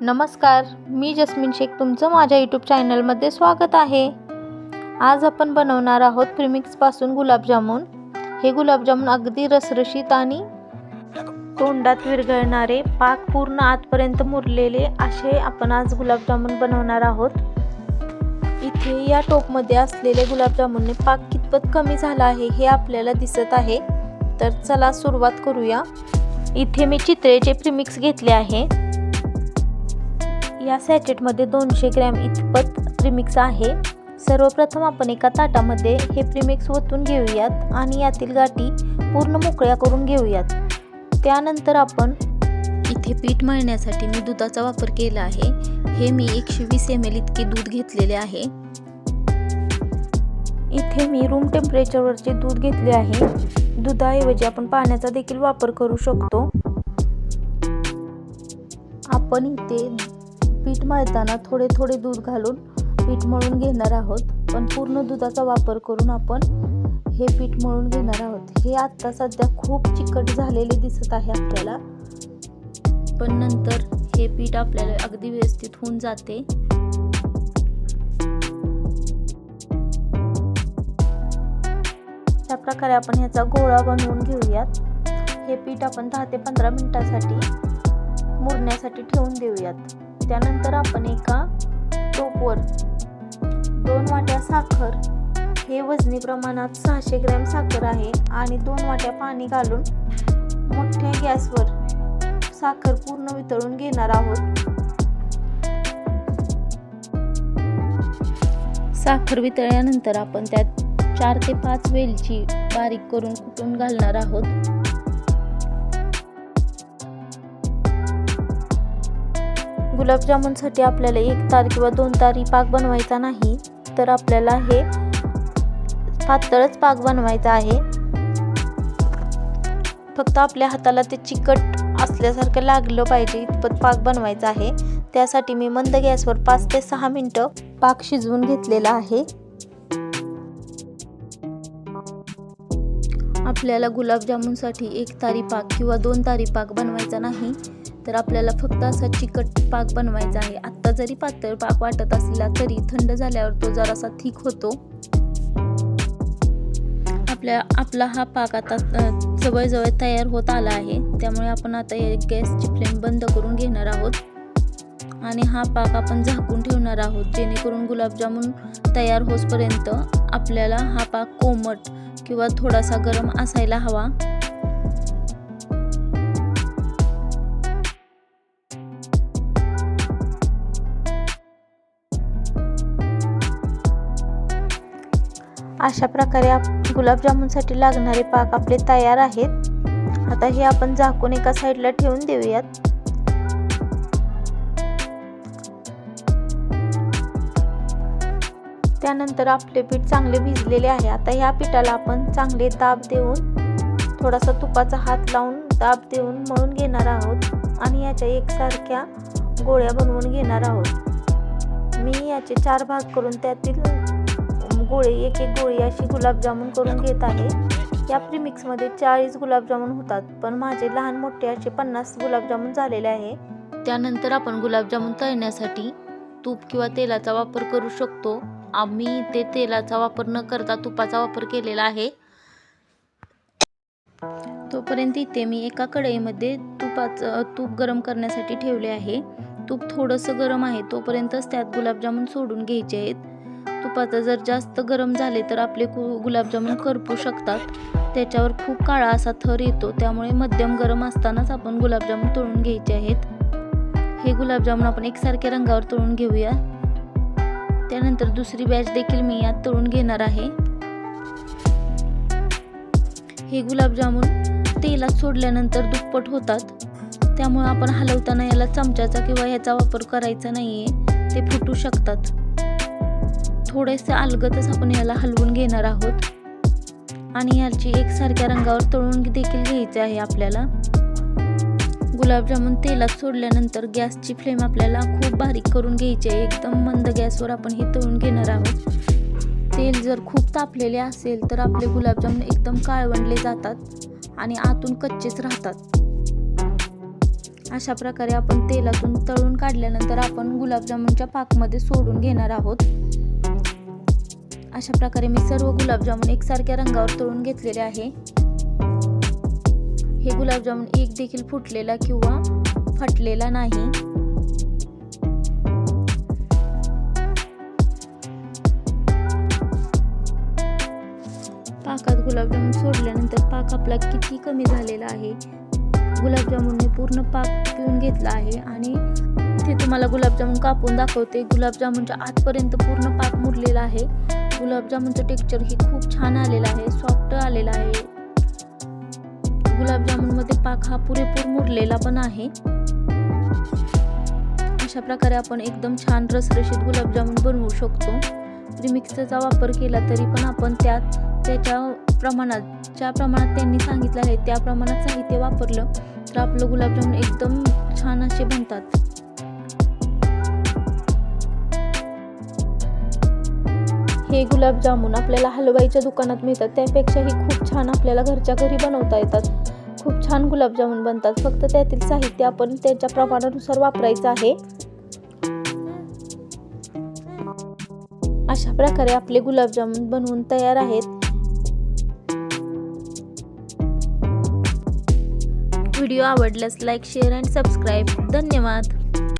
नमस्कार मी जस्मिन शेख तुमचं माझ्या यूट्यूब चॅनलमध्ये स्वागत आहे. आज आपण बनवणार आहोत प्रिमिक्सपासून गुलाबजामुन. हे गुलाबजामुन अगदी रसरशीत आणि तोंडात विरघळणारे पाक पूर्ण आतपर्यंत मुरलेले असे आपण आज गुलाबजामुन बनवणार आहोत. इथे या टोपमध्ये असलेले गुलाबजामुनने पाक कितपत कमी झाला आहे हे आपल्याला दिसत आहे. तर चला सुरुवात करूया. इथे मी चित्रेचे प्रिमिक्स घेतले आहे. या सॅचेटमध्ये दोनशे ग्रॅम इतपत प्रिमिक्स आहे. सर्वप्रथम आपण एका ताटामध्ये हे प्रिमिक्स ओतून घेऊयात आणि यातील गाठी पूर्ण मोकळ्या करून घेऊयात. त्यानंतर आपण इथे पीठ मळण्यासाठी मी दुधाचा वापर केला आहे. हे मी एकशे वीस एम एल इतके दूध घेतलेले आहे. इथे मी रूम टेम्परेचरवरचे दूध घेतले आहे. दुधाऐवजी आपण पाण्याचा देखील वापर करू शकतो. आपण इथे पीठ मळताना थोडे थोडे दूध घालून पीठ मळून घेणार आहोत. पण पूर्ण दुधाचा वापर करून आपण हे पीठ मळून घेणार आहोत. हे आत्ता सध्या खूप चिकट झालेले दिसत आहे आपल्याला. पण नंतर हे पीठ आपल्याला अगदी व्यवस्थित होऊन जाते. त्या प्रकारे आपण ह्याचा गोळा बनवून घेऊयात. हे पीठ आपण दहा ते पंधरा मिनिटासाठी मुरण्यासाठी ठेवून देऊयात. त्यानंतर आपण एका टोपवर दोन वाट्या साखर हे वजनी प्रमाणात सहाशे ग्रॅम साखर आहे आणि दोन वाट्या पाणी घालून मोठ्या गॅसवर साखर पूर्ण वितळून घेणार आहोत. साखर वितळल्यानंतर आपण त्यात चार ते पाच वेलची बारीक करून कुटून घालणार आहोत. गुलाबजामुनसाठी आपल्याला एक तार किंवा दोन तारी पाक बनवायचा नाही तर आपल्याला हे पातळच पाक बनवायचा आहे. फक्त आपल्या हाताला ते चिकट असल्यासारखं लागलं पाहिजे इतपत पाक बनवायचा आहे. त्यासाठी मी मंद गॅसवर पाच ते सहा मिनटं पाक शिजवून घेतलेला आहे. आपल्याला गुलाबजामुनसाठी एक तारी पाक किंवा दोन तारी पाक बनवायचा नाही तर आपल्याला फक्त असा चिकट पाक बनवायचा आहे. आत्ता जरी पातळ पाक वाटत असला तरी थंड झाल्यावर तो जरासा थिक होतो. आपल्या आपला हा पाक आता जवळजवळ तयार होत आला आहे. त्यामुळे आपण आता गॅसची फ्लेम बंद करून घेणार आहोत. आणि हा पाक आपण झाकून ठेवणार आहोत जेणेकरून गुलाबजामुन तयार होसपर्यंत आपल्याला हा पाक कोमट किंवा थोडासा गरम असायला हवा. अशा प्रकारे आप गुलाबजामुनसाठी लागणारे पाक आपले तयार आहेत. आता हे आपण झाकून एका साईडला ठेवून देऊयात. त्यानंतर आपले पीठ चांगले भिजलेले आहे. आता ह्या पिठाला आपण चांगले दाब देऊन थोडासा तुपाचा हात लावून दाब देऊन मळून घेणार आहोत आणि याच्या एकसारख्या गोळ्या बनवून घेणार आहोत. मी याचे चार भाग करून त्यातील गोळे एक एक गोळी अशी गुलाबजामुन करून घेत आहे. या प्रीमिक्समध्ये चाळीस गुलाबजामुन होतात पण माझे लहान मोठे असे पन्नास गुलाबजामुन झालेले आहे. त्यानंतर आपण गुलाबजामुन तळण्यासाठी तूप किंवा तेलाचा वापर करू शकतो. आम्ही ते तेलाचा वापर न करता तुपाचा वापर केलेला आहे. तोपर्यंत इथे मी एका कढईमध्ये तुपाचं तूप गरम करण्यासाठी ठेवले आहे. तूप थोडंसं गरम आहे तोपर्यंतच त्यात गुलाबजामुन सोडून घ्यायचे आहेत. तुपाचं जर जास्त गरम झाले तर आपले गुलाबजामुन करपू शकतात. त्याच्यावर खूप काळा असा थर येतो. त्यामुळे मध्यम गरम असतानाच आपण गुलाबजामुन तळून घ्यायचे आहेत. हे गुलाबजामुन आपण एकसारख्या रंगावर तळून घेऊया. त्यानंतर दुसरी बॅच देखील मी यात तळून घेणार आहे. हे गुलाबजामुन तेलात सोडल्यानंतर दुप्पट होतात. त्यामुळे आपण हलवताना याला चमच्याचा किंवा ह्याचा वापर करायचा नाही आहे ते फुटू शकतात. थोडेसे अलगतच आपण याला हलवून घेणार आहोत. आणि याची एकसारख्या रंगावर तळून देखील घ्यायचे आहे आपल्याला. गुलाबजामुन तेलात सोडल्यानंतर गॅसची फ्लेम आपल्याला खूप बारीक करून घ्यायची आहे. एकदम मंद गॅसवर आपण हे तळून घेणार आहोत. तेल जर खूप तापलेले असेल तर आपले गुलाबजामुन एकदम काळवंडले जातात आणि आतून कच्चेच राहतात. अशा प्रकारे आपण तेलातून तळून काढल्यानंतर आपण गुलाबजामुनच्या पाकमध्ये सोडून घेणार आहोत. अशा प्रकारे मी सर्व गुलाबजामुन एकसारख्या रंगावर तळून घेतलेले आहे. हे गुलाबजामुन एक देखील फुटलेला किंवा फाटलेला नाही. पाकात गुलाबजामुन सोडल्यानंतर पाक आपला किती कमी झालेला आहे. गुलाबजामुनने पूर्ण पाक पिऊन घेतला आहे आणि इथे तुम्हाला गुलाबजामुन कापून दाखवते. गुलाबजामुनच्या आतपर्यंत पूर्ण पाक मुरलेला आहे. गुलाबजामुनचं टेक्स्चर ही खूप छान आलेलं आहे सॉफ्ट आलेलं आहे. गुलाबजामुनमध्ये पाक हा पुरेपूर मुरलेला पण आहे. अशा प्रकारे आपण एकदम छान रसरशीत गुलाबजामुन बनवू शकतो. प्रीमिक्सचा वापर केला तरी पण आपण त्यात त्याच्या प्रमाणात ज्या प्रमाणात त्यांनी सांगितलं आहे त्या प्रमाणात साहित्य वापरलं तर आपलं गुलाबजामुन एकदम छान असे बनतात. हे गुलाबजामुन आपल्याला हलवाईच्या दुकानात मिळतात. त्यापेक्षाही खूप छान आपल्याला घरच्या घरी बनवता येतात. खूप छान गुलाबजामुन बनतात. फक्त त्यातील साहित्य आपण त्याच्या प्रमाणानुसार वापरायचं आहे. अशा प्रकारे आपले गुलाबजामुन बनवून तयार आहेत. व्हिडिओ आवडल्यास लाईक शेअर अँड सबस्क्राईब. धन्यवाद.